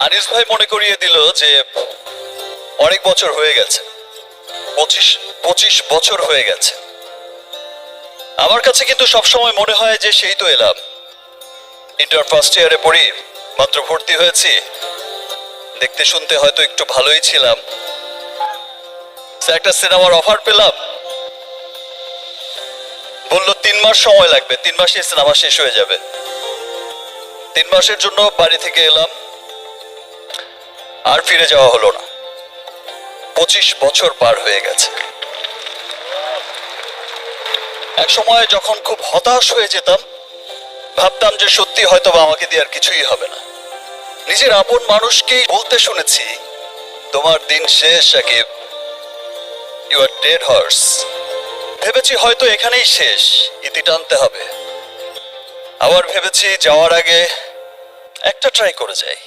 আনিস ভাই মনে করিয়ে দিল যে অনেক বছর হয়ে গেছে। পঁচিশ পঁচিশ বছর হয়ে গেছে। আমার কাছে কিন্তু সবসময় মনে হয় যে সেই তো এলাম। ইন্টার ফার্স্ট ইয়ারে পড়ি, মাত্র ভর্তি হয়েছি। দেখতে শুনতে হয়তো একটু ভালোই ছিলাম। একটা সিনেমার অফার পেলাম। বলল, তিন মাস সময় লাগবে, তিন মাসে সিনেমা শেষ হয়ে যাবে। তিন মাসের জন্য বাড়ি থেকে এলাম। আর ফিরে যাওয়া হলো না। পঁচিশ বছর পার হয়ে গেছে। এক সময় যখন খুব হতাশ হয়ে যেতাম, ভাবতাম যে সত্যি হয়তো আমাকে দিয়ে আর কিছুই হবে না। নিজের আপন মানুষকেই বলতে শুনেছি, তোমার দিন শেষ Shakib you are dead horse ভেবেছি হয়তো এখানেই শেষ, ইতি টানতে হবে। আবার ভেবেছি যাওয়ার আগে একটা ট্রাই করে যাই।